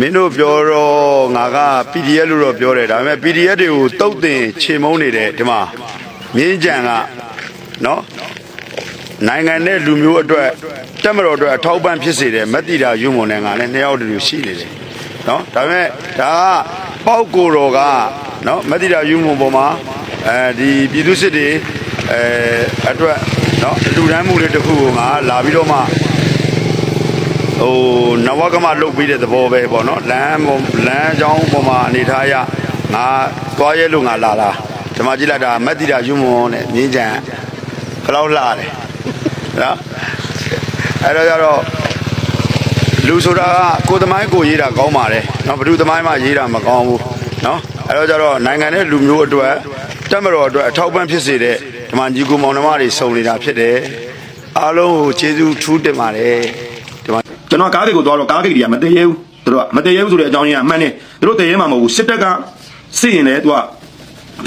မင်းတို့ပြောတော့ငါက PDF လို့တော့ပြောတယ်ဒါပေမဲ့ PDF တွေကိုတုတ်တင်ချေမုန်းနေတယ်ဒီမှာမြင်းကြံကနော်နိုင်ငံနဲ့လူမျိုးအတွက်တက်မတော်အတွက်အထောက်ပံ့ဖြစ်စေတယ်မက်တီတာယူမုံနဲ့ငါလည်းနှစ်ယောက်တူတူရှိနေတယ်နော်ဒါပေမဲ့ဒါကပေါက်ကိုတော်ကနော်မက်တီတာယူမုံပေါ်မှာအဲဒီပြည်သူစစ်တွေအဲအတွက်နော်အလူတန်းမှုလေးတစ်ခုကိုငါလာပြီးတော့မှ ဟိုနဝကမလုတ်ပြီးတဲ့သဘောပဲပေါ့နော်လမ်းပေါ်လမ်းကြောင်းပေါ်မှာအနေထားရငါသွားရဲလို့ငါလာတာဒီမှာကြည့်လိုက်တာမက်တီတာယူမွန်နဲ့မြင်းကြံဘယ်လောက်လှတယ်နော်အဲ့တော့ကြတော့လူဆိုတာကကိုယ်သမိုင်းကိုရေးတာကောင်းပါတယ်နော်ဘယ်သူသမိုင်းမှရေးတာမကောင်းဘူးနော်အဲ့တော့ကြတော့နိုင်ငံနဲ့လူမျိုးအတွက်တက်မတော်အတွက်အထောက်ပံ့ဖြစ်စေတဲ့ဒီမှာညီကိုမောင်နှမတွေစုံနေတာဖြစ်တယ်အားလုံးကိုကျေးဇူးထူးတင်ပါတယ်ဒီမှာ ကျွန်တော်ကားဂိတ်ကိုသွားတော့ကားဂိတ်တွေကမတည်ရဲဘူးသူတို့ကမတည်ရဲဘူးဆိုတဲ့အကြောင်းရင်းကအမှန်နဲ့သူတို့တည်ရဲမှာမဟုတ်ဘူးစစ်တပ်ကစစ်ရင်လည်းသူက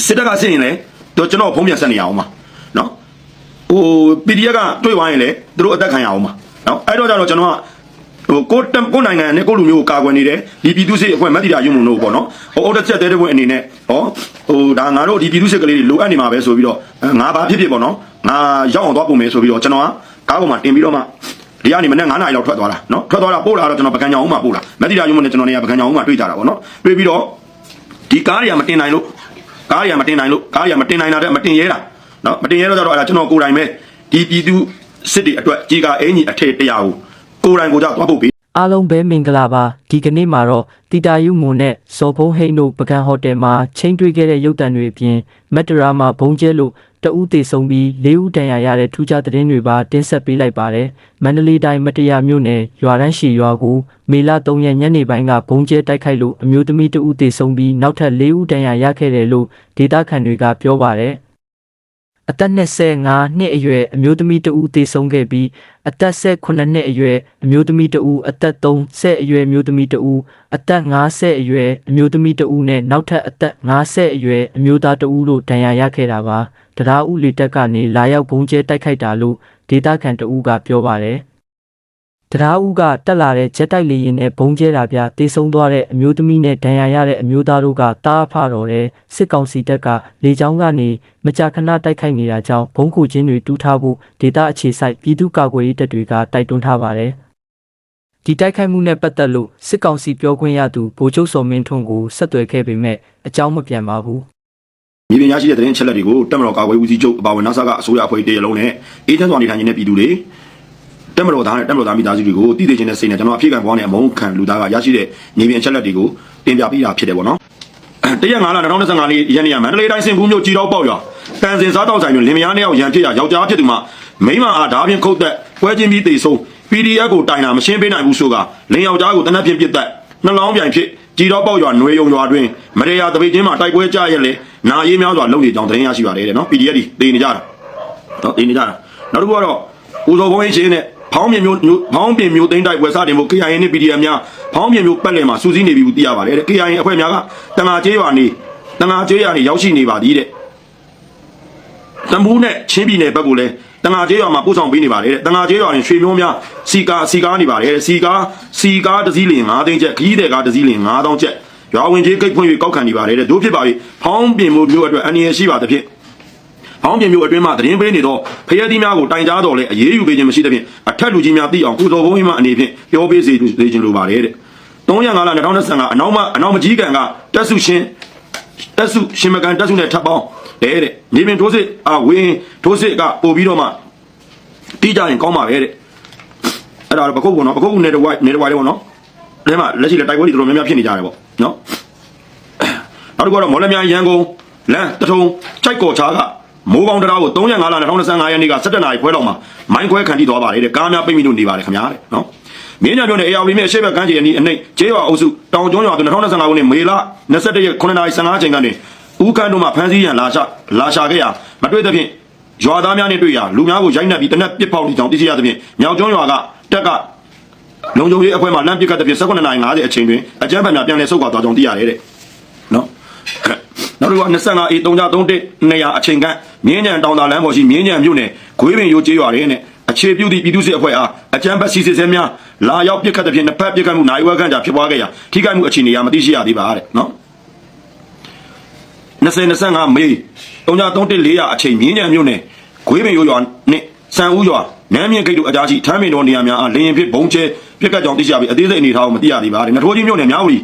စစ်တပ်ကစစ်ရင်လည်းသူကျွန်တော်ဖုံးပြန်ဆက်နေရအောင်ပါနော်ဟို PDF ကတွေ့သွားရင်လည်းသူတို့အသက်ခံရအောင်ပါနော်အဲ့တော့ကြတော့ကျွန်တော်ကဟိုကိုတမ်ကိုနိုင်ငံနဲ့ကိုလူမျိုးကိုကာကွယ်နေတယ်ဒီပြည်သူစစ်အဖွဲ့မက်တီတာယူမုံတို့ပေါ့နော်ဟိုအော်တက်ချက်တဲ့တဲ့ဝင်အနေနဲ့ဟောဟိုဒါငါတို့ဒီပြည်သူစစ်ကလေးတွေလိုအပ်နေမှာပဲဆိုပြီးတော့ငါဘာဖြစ်ဖြစ်ပေါ့နော်ငါရောက်အောင်သွားပုံမယ်ဆိုပြီးတော့ကျွန်တော်ကကားပေါ်မှာတင်ပြီးတော့မှ ဒီကနေမနေ့9နာရီလောက်ထွက်သွားတာနော်ထွက်သွားတာပို့လာတော့ကျွန်တော်ပကံကြောင်ဦးမှာပို့လာမက်တီတာယူမနဲ့ကျွန်တော်နေရပကံကြောင်ဦးမှာတွေ့ကြတာပေါ့နော်တွေ့ပြီးတော့ဒီကားတွေကမတင်နိုင်လို့ကားတွေကမတင်နိုင်လို့ကားတွေကမတင်နိုင်တာတဲ့မတင်ရဲတာနော်မတင်ရဲတော့ကြတော့အဲ့ဒါကျွန်တော်ကိုယ်တိုင်ပဲဒီပြည်သူစစ်တွေအတွက်ကြေကာအင်ကြီးအထည်တရားကိုကိုယ်တိုင်ကိုယ်ကြောက်သွားဖို့ပေးအားလုံးပဲမင်္ဂလာပါဒီကနေ့မှာတော့တီတာယုမွန်နဲ့ဇော်ဖုံးဟိန်းတို့ပကံဟိုတယ်မှာချိန်တွေ့ခဲ့တဲ့ရုပ်တံတွေအပြင်မက်တရာမှာဘုံကျဲလို့ တဦးသေးဆုံးပြီးလေးဦးတန်ရာရတဲ့ထူးခြားသတင်းတွေပါတင်ဆက်ပေးလိုက်ပါတယ်မန္တလေးတိုင်းမတရားမြို့နယ်ရွာတန်းရှိရွာကိုမေလ3ရက်ညနေပိုင်းကဘုံကျဲတိုက်ခိုက်လို့အမျိုးသမီးတဦးသေးဆုံးပြီးနောက်ထပ်၄ဦးတန်ရာရခဲ့တယ်လို့ဒေတာခန်တွေကပြောပါတယ်အသက်25နှစ်အရွယ်အမျိုးသမီးတဦးသေဆုံးခဲ့ပြီးအသက်18နှစ်အရွယ်အမျိုးသမီးတဦးအသက်30အရွယ်အမျိုးသမီးတဦးအသက်50အရွယ်အမျိုးသမီးတဦးနဲ့နောက်ထပ်အသက်50အရွယ်အမျိုးသားတဦးတို့ဒဏ်ရာရခဲ့တာပါ တရားဥလေတက်ကနေလာရောက်ဘုံကျဲတိုက်ခိုက်တာလို့ဒေတာခန်တဦးကပြောပါတယ်တရားဥကတက်လာတဲ့ဂျက်တိုက်လေယာဉ်နဲ့ဘုံကျဲတာပြတေဆုံးသွားတဲ့အမျိုးသမီးနဲ့ဒဏ်ရာရတဲ့အမျိုးသားတို့ကတားဖတော်တဲ့စစ်ကောင်စီတပ်ကလေကြောင်းကနေမကြာခဏတိုက်ခိုက်နေတာကြောင့်ဘုံကူချင်းတွေတူးထားဖို့ဒေတာအခြေစိုက်ပြည်သူ့ကာကွယ်ရေးတပ်တွေကတိုက်တွန်းထားပါတယ်။ဒီတိုက်ခိုက်မှုနဲ့ပတ်သက်လို့စစ်ကောင်စီပြောခွင့်ရသူဗိုလ်ချုပ်စော်မင်းထွန်းကိုဆက်သွယ်ခဲ့ပေမဲ့အကြောင်းမပြန်ပါဘူး။ မြေပြင်ရရှိတဲ့သတင်းချက်လက်တွေကိုတက်မတော်ကာကွယ်ဦးစီးချုပ်အပါဝင်နောက်ဆကအစိုးရအဖွဲ့တရလုံးနဲ့အေဂျင့်စွာနေထိုင်နေတဲ့ပြည်သူတွေတက်မတော်သားနဲ့တက်မတော်သားမိသားစုတွေကိုတည်တည်ချင်းတဲ့စိတ်နဲ့ကျွန်တော်အဖြစ်ကံပွားနဲ့အမုန်းခံလူသားကရရှိတဲ့မြေပြင်ချက်လက်တွေကိုတင်ပြပေးတာဖြစ်တယ်ပေါ့နော်တရက်9လ2025နေ့ရက်နေ့ကမန္တလေးတိုင်းစင်ကူးမြို့ကြီးတော်ပေါက်ရွာတန်စင်စားတောက်ဆိုင်တွင်လင်မယားနှစ်ယောက်ရန်ဖြစ်ရာယောက်ျားဖြစ်သူမှမိန်းမအားဓာဖြင့်ခုတ်သက်ပွဲချင်းပြီးတေဆုံး PDF ကိုတိုင်တာမရှင်းပေးနိုင်ဘူးဆိုကလင်ယောက်ျားကိုတနက်ဖြင့်ပြစ်သက် နှလောင်းပြိုင်ဖြစ်ကြီးတော်ပေါက်ရွာຫນွေယုံရွာတွင်မရေယာတပိတ်ချင်းမှာတိုက်ပွဲကြရက်လေနာရေးများစွာလုပ်နေကြောင်းသတင်းရရှိပါတယ်တဲ့နော် PDF တွေတေနေကြတာနော်တေနေကြတာနောက်တစ်ခုကတော့ဦးစောဘုံအင်းရှင်နဲ့ဖောင်းပြင်မျိုးဖောင်းပြင်မျိုးသိန်းတိုက်ပွဲစတင်ဖို့ KIA နဲ့ PDF များဖောင်းပြင်မျိုးပတ်လည်မှာစူးစီးနေပြီကိုသိရပါတယ်တဲ့ KIA အဖွဲ့များကတငါကျေးရွာနေတငါကျေးရွာနေရောက်ရှိနေပါသည်တဲ့တံဘူးနဲ့ချင်းပြည်နယ်ဘက်ကိုလည်း တငါကျေးရွာမှာပို့ဆောင်ပေးနေပါတယ်တဲ့တငါကျေးရွာရင်ရွှေမျိုးများစီကာစီကာနေပါတယ်တဲ့စီကာစီကာတစ်စီးလင်9သိန်းချက်ခီးတဲ့ကားတစ်စီးလင်9000ချက်ရွာဝင်ကြီးဂိတ်ဖွင့်၍ကောက်ခံနေပါတယ်တဲ့တို့ဖြစ်ပါပြီဖောင်းပြင်မျိုးမျိုးအတွက်အန္တရာယ်ရှိပါသဖြင့်။ဟောင်းပြင်မျိုးအတွင်းမှာသတင်းပေးနေတော့ဖရဲသီးများကိုတိုင်ကြားတော်လဲအရေးယူပေးခြင်းမရှိတဲ့ဖြင့်အထက်လူကြီးများသိအောင်ကုသိုလ်ဘုန်းကြီးမှအနေဖြင့်ပြောပေးစေစေခြင်းလိုပါတယ်တဲ့။305လ2025အနောက်မှအနောက်မကြီးကံကတက်စုရှင်တက်စုရှင်မကန်တက်စုနဲ့ထပ်ပေါင်း တဲ့တဲ့။မြေပြင်ထိုးစစ်အဝင်းထိုးစစ်ကပို့ပြီးတော့မှတီးကြရင်ကောင်းပါပဲတဲ့။အဲ့ဒါတော့ပကုတ်ပေါ့နော်ပကုတ်နဲ့တဝိုက်နဲ့တဝိုက်လေးပေါ့နော်။ဒါမှလက်ရှိလက်တိုက်ပွဲတွေတော်တော်များများဖြစ်နေကြတယ်ပေါ့နော်။နောက်တစ်ခုကတော့မော်လမြိုင်ရန်ကုန်လမ်းတထုံချိုက်ကော်ချားကမိုးကောင်းတရားကို305လ2025ရက်နေ့က17နာရီခွဲလောက်မှာမိုင်းခွဲခံထိသွားပါတယ်တဲ့ကားများပိတ်မိလို့နေပါတယ်ခင်ဗျာတဲ့နော်မင်းညာပြောတဲ့ ARV မြအရှိဘက်ကန်းချီအနီးအနှိတ်ကျေးရွာအုပ်စုတောင်ကျွန်းရွာတွင်2025ခုနှစ်မေလ21ရက်9နာရီ15ချိန်ကနေ ဦးခန်းတို့မှဖမ်းဆီးရန်လာရှာလာရှာခဲ့ရာမတွေ့သဖြင့်ရွာသားများနဲ့တွေ့ရာလူများကိုရိုက်နှက်ပြီးတနက်ပစ်ပေါက်နေကြောင်းသိရှိရသဖြင့်မြောက်ကျွန်းရွာကတက်ကလုံခြုံရေးအဖွဲ့မှလမ်းပစ်ခတ်တဲ့ဖြင့်18နာရီ50အချိန်တွင်အကြမ်းဖက်များပြန်လည်ဆုတ်ခွာသွားကြောင်းသိရတယ်တဲ့နော်နောက်တစ်ခုက 25အေး331နေရာအချိန်ကမြင်းညံတောင်သာလမ်းပေါ်ရှိမြင်းညံမြို့နယ်ဂွေးပင်ရိုးကျေးရွာတွေနဲ့အခြေပြုသည့်ပြည်သူ့စစ်အဖွဲ့အားအကြမ်းဖက်စီစစ်ဆဲများလာရောက်ပစ်ခတ်တဲ့ဖြင့်နှစ်ဖက်ပစ်ခတ်မှုနိုင်ဝဲခန့်ကြာဖြစ်ပွားခဲ့ရာထိခိုက်မှုအခြေအနေအရမသိရှိရသေးပါတဲ့နော် 2025မေ331400အချိန်မြင်းညံမြို့နယ်ဂွေးပင်ရိုးရွာနှင့်စံဦးရွာနန်းမြင့်ဂိတ်တို့အကြားရှိထမ်းပင်တော်နေရာများအားလေရင်ဖြစ်ဘုံကျဲပြက်ကတ်ကြောင်သိရှိရပြီးအသေးစိတ်အနေထားကိုမသိရသေးပါတဲ့နထိုးကြီးမြို့နယ်မြောက်ဝတီ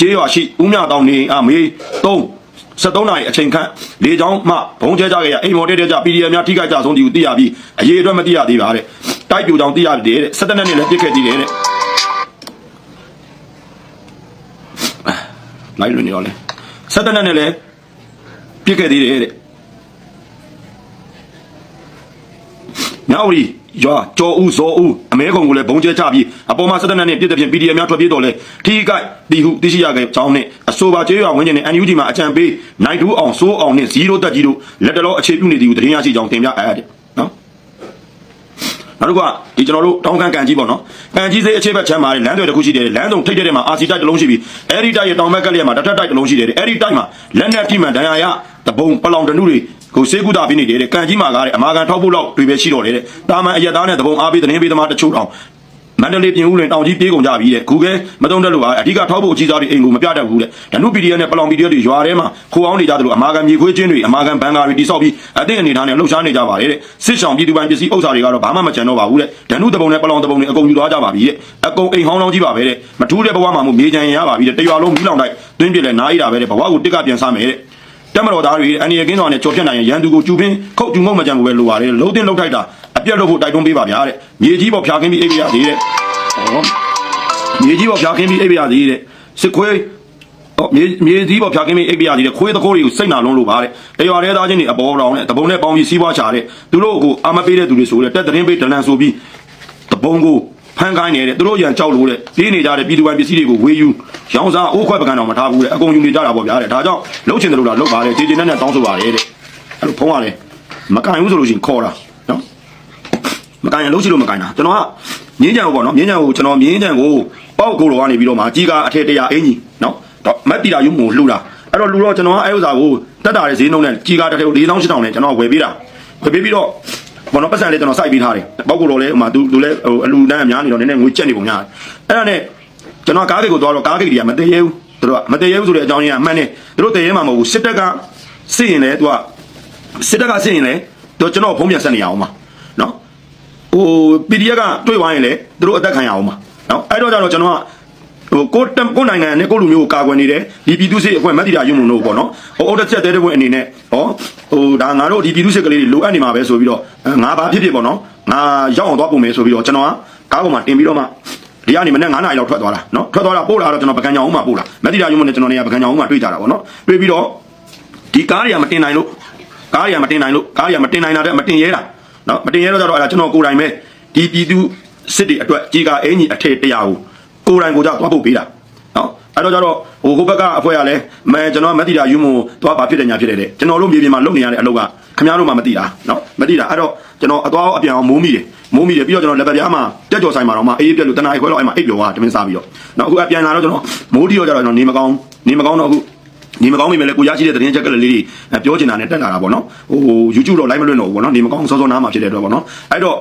ကျေးရွာရှိဦးမြတောင်နေအားမေ3 73နာရီအချိန်ခန့်လေကြောင်းမှဘုံကျဲကြခဲ့ရအိမ်မော်တဲတဲကြ PDF များထိခိုက်ကြဆုံးဒီကိုသိရပြီးအရေးအတွက်မသိရသေးပါတဲ့တိုက်ပြူကြောင်သိရတယ်တဲ့17နှစ်နဲ့လည်းပြစ်ခဲ့သေးတယ်တဲ့လိုက်လွန်နေတော့လေ17နှစ်နဲ့လည်း ပြစ်ခဲ့သေးတယ်တဲ့ညောင်ရီရွာကျော်ဦးဇော်ဦးအမဲကုံကိုလည်းဘုံကျဲချပြီးအပေါ်မှာ17နှစ်နဲ့ပြစ်တဲ့ဖြင့် PDF များထွက်ပြေးတော့လဲထိခိုက်တီဟုသိရှိရခဲ့ကြောင်းနဲ့အဆိုပါကျေးရွာဝင်းကျင်နဲ့ NUG မှာအကြံပေးနိုင်တူးအောင်စိုးအောင်နဲ့0တက်ကြီးတို့လက်တလောအခြေပြုနေသည်ကိုသတင်းရရှိကြောင်းတင်ပြအပ်ရတယ် နော်နောက်တစ်ခုကဒီကျွန်တော်တို့တောင်းခံကန်ကြီးပေါ့နော်ကန်ကြီးစေးအခြေဘက်ချမ်းမှာလမ်းတွေတစ်ခုရှိတယ်လမ်းစုံထိပ်တဲ့မှာအာစီတိုက်တစ်လုံးရှိပြီးအဲ့ဒီတိုက်ရဲ့တောင်ဘက်ကလေးမှာတစ်ထပ်တိုက်တစ်လုံးရှိတယ်အဲ့ဒီတိုက်မှာလက်နက်ထိမှန်ဒဏ်ရာရတပုံပလောင်တနုတွေကိုစေကုတာပြီးနေတယ်ကန်ကြီးမှာကားတဲ့အမာကန်ထောက်ဖို့လောက်တွေပဲရှိတော့တယ်တဲ့တာမန်အရက်သားနဲ့တပုံအားပေးသတင်းပေးသမားတချို့တောင် မန္တလေးပြင်ဦးလွင်တောင်ကြီးပြေးကုန်ကြပြီတဲ့ခုကဲမတုံးတက်လို့ပါအဓိကထောက်ဖို့အကြီးစားတွေအိမ်ကိုမပြတတ်ဘူးတဲ့ဓနု PDF နဲ့ပလောင် PDF တွေရွာထဲမှာခိုးအောင်နေကြတယ်လို့အမာကန်မြေခွေးချင်းတွေအမာကန်ဘန်ကာတွေတိစောက်ပြီးအသိအနေထားနဲ့လှုပ်ရှားနေကြပါတယ်တဲ့စစ်ဆောင်ပြည်သူပိုင်ပစ္စည်းဥစ္စာတွေကတော့ဘာမှမကျန်တော့ပါဘူးတဲ့ဓနုတပုံနဲ့ပလောင်တပုံတွေအကုန်ယူသွားကြပါပြီတဲ့အကုန်အိမ်ဟောင်းလောင်းကြီးပါပဲတဲ့မထူးတဲ့ဘဝမှာမို့မြေချန်ရင်ရပါပြီတဲ့တရွာလုံးမီးလောင်တိုက်တွင်းပြစ်လဲနားရတာပဲတဲ့ဘဝကိုတစ်ကပြန်စားမယ်တဲ့တက်မတော်သားတွေအန်ရီကင်းဆောင်နဲ့ကြော်ဖြတ်နိုင်ရင်ရန်သူကိုကျူပင်းခုတ်ကျူမုံမကြံကိုပဲလိုပါတယ်လုံးတင်လုံးထိုက်တာ အပြက်လို့ဖို့တိုက်တွန်းပေးပါဗျာတဲ့မြေကြီးပေါ်ဖြာခင်းပြီးအိပ်ပြရသေးတဲ့ဟောမြေကြီးပေါ်ဖြာခင်းပြီးအိပ်ပြရသေးတဲ့စစ်ခွေးဟောမြေမြေကြီးပေါ်ဖြာခင်းပြီးအိပ်ပြရသေးတဲ့ခွေးတကိုးတွေကိုစိတ်နာလုံးလို့ပါတဲ့တရွာရဲသားချင်းတွေအပေါ်တော်နဲ့တပုံနဲ့ပေါင်းပြီးစီးပွားချတဲ့သူတို့ကိုအာမပေးတဲ့သူတွေဆိုတဲ့တက်သတင်းပေးဒလန်ဆိုပြီးတပုံကိုဖန်ခိုင်းနေတဲ့သူတို့ရန်ကြောက်လို့တဲ့ပြေးနေကြတဲ့ပြည်သူပိုင်ပစ္စည်းတွေကိုဝေယူရောင်းစားအိုးခွက်ပကံတော်မထားဘူးတဲ့အကုန်ယူနေကြတာပေါ့ဗျာတဲ့ဒါကြောင့်လှုပ်ချင်တယ်လို့လားလှုပ်ပါတယ်ခြေချင်တဲ့နဲ့တောင်းဆိုပါတယ်တဲ့အဲ့လိုဖုံးရတယ်မကန်ဘူးဆိုလို့ရှိရင်ခေါ်တာနော် မကန်ရင်လှုပ်ချင်လို့မကန်တာကျွန်တော်ကမြင်းကြံကိုပေါ့နော်မြင်းကြံကိုကျွန်တော်မြင်းကြံကိုပေါက်ကိုလိုကနေပြီးတော့မှကြီးကအထက်တရာအင်ကြီးနော်တော့မက်တီတာယူမို့လှူတာအဲ့တော့လူတော့ကျွန်တော်ကအဲ့ဥစ္စာကိုတက်တာတဲ့ဈေးနှုန်းနဲ့ကြီးကတစ်ထက်4000 8000နဲ့ကျွန်တော်ဝယ်ပေးတာဝယ်ပေးပြီးတော့ဘောနော်ပတ်စံလေးကျွန်တော်စိုက်ပေးထားတယ်ပေါက်ကိုလိုလဲဟိုမှာသူသူလဲဟိုအလူတန်းအများနေတော့နည်းနည်းငွေကျက်နေပုံများတယ်အဲ့ဒါနဲ့ကျွန်တော်ကားကိတ်ကိုသွားတော့ကားကိတ်တွေကမတည်ရဲဘူးသူတို့ကမတည်ရဲဘူးဆိုတဲ့အကြောင်းရင်းကအမှန်နဲ့သူတို့တည်ရဲမှာမဟုတ်ဘူးစစ်တပ်ကစစ်ရင်လဲသူကစစ်တပ်ကစစ်ရင်လဲသူကျွန်တော်ဖုံးပြန်ဆက်နေရအောင်ပါနော် ဟို PDF ကတွေ့သွားရင်လေသူတို့အသက်ခံရအောင်ပါနော်အဲ့တော့ကျတော့ကျွန်တော်ကဟိုကိုတမ်ကိုနိုင်ငံနဲ့ကိုလူမျိုးကိုကာကွယ်နေတယ်ဒီပြည်သူစစ်အဖွဲ့မက်တီတာယူမုံတို့ပေါ့နော်ဟိုအော်တက်ချက်တဲတဲ့ဝင်အနေနဲ့ဟောဟိုဒါငါတို့ဒီပြည်သူစစ်ကလေးတွေလိုအပ်နေမှာပဲဆိုပြီးတော့ငါဘာဖြစ်ဖြစ်ပေါ့နော်ငါရောက်အောင်သွားပုံမယ်ဆိုပြီးတော့ကျွန်တော်ကကားပေါ်မှာတင်ပြီးတော့မှဒီကနေမနေ့9နာရီလောက်ထွက်သွားတာနော်ထွက်သွားတာပို့လာတော့ကျွန်တော်ပကံကြောင်ဦးမှာပို့လာမက်တီတာယူမုံနဲ့ကျွန်တော်နေရာပကံကြောင်ဦးမှာတွေ့ကြတာပေါ့နော်တွေ့ပြီးတော့ဒီကားတွေကမတင်နိုင်လို့ကားတွေကမတင်နိုင်လို့ကားတွေကမတင်နိုင်တာတဲ့မတင်ရဲတာ နော်မတင်ရဲတော့ကြတော့အဲ့ဒါကျွန်တော်ကိုယ်တိုင်ပဲဒီပြည်သူစစ်တွေအတွက်ကြီးကာအင်ကြီးအထက်တရားကိုကိုယ်တိုင်ကိုကြသွားဖို့ပေးတာနော်အဲ့တော့ကြတော့ဟိုဟိုဘက်ကအဖွဲ့ကလည်းမဲကျွန်တော်မသိတာယူမို့သွားပါဖြစ်တယ်ညာဖြစ်တယ်တဲ့ကျွန်တော်တို့မြေပြင်မှာလုပ်နေရတဲ့အလုပ်ကခင်ဗျားတို့မှမသိတာနော်မသိတာအဲ့တော့ကျွန်တော်အသွားအပြန်အောင်မိုးမိတယ်မိုးမိတယ်ပြီးတော့ကျွန်တော်လက်ပတ်ပြားမှာတက်ကြော်ဆိုင်မှာတော့မှအေးပြက်လို့တနားခွဲတော့အဲ့မှာအိပ်ပျော်သွားတမင်းစားပြီးတော့နော်အခုအပြန်လာတော့ကျွန်တော်မိုးတီတော့ကြတော့ကျွန်တော်နေမကောင်းနေမကောင်းတော့အခု နေမကောင်းမိမယ်လေကိုရရှိတဲ့သတင်းချက်ကလေးတွေပြောချင်တာနဲ့တက်လာတာပေါ့နော်ဟို YouTube တော့ live မလွှင့်တော့ဘူးပေါ့နော်နေမကောင်းစောစောနားမှာဖြစ်တဲ့အတွက်ပေါ့နော်အဲ့တော့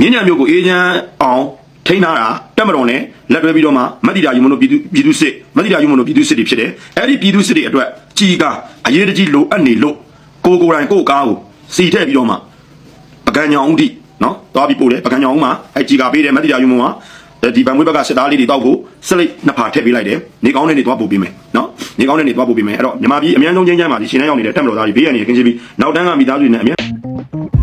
မြင်းညံမျိုးကိုအေးချမ်းအောင်ထိန်းထားတာတက်မတော်နဲ့လက်တွဲပြီးတော့မှမတိတာယူမလို့ပြည်သူပြည်သူစစ်မတိတာယူမလို့ပြည်သူစစ်တွေဖြစ်တယ်အဲ့ဒီပြည်သူစစ်တွေအတွက်ကြီးကအရေးတကြီးလိုအပ်နေလို့ကိုကိုယ်တိုင်ကိုယ်ကားကိုစီထည့်ပြီးတော့မှပကံညောင်ဦးတိနော်သွားပြီးပို့တယ်ပကံညောင်ဦးမှာအဲ့ကြီးကပေးတယ်မတိတာယူမမှာ ဒီဗန်မွေးဘက်ကစစ်သားလေးတွေတောက်ကိုစလိတ်နှစ်ဖာထည့်ပေးလိုက်တယ်နေကောင်းတဲ့နေသွားပို့ပေးမယ်နော်နေကောင်းတဲ့နေသွားပို့ပေးမယ်အဲ့တော့မြန်မာပြည်အများဆုံးချင်းချမ်းပါဒီရှင်နှန်းရောက်နေတဲ့တက်မတော်သားတွေဘေးရန်နေကင်းချင်းပြီးနောက်တန်းကမိသားစုတွေနဲ့အများ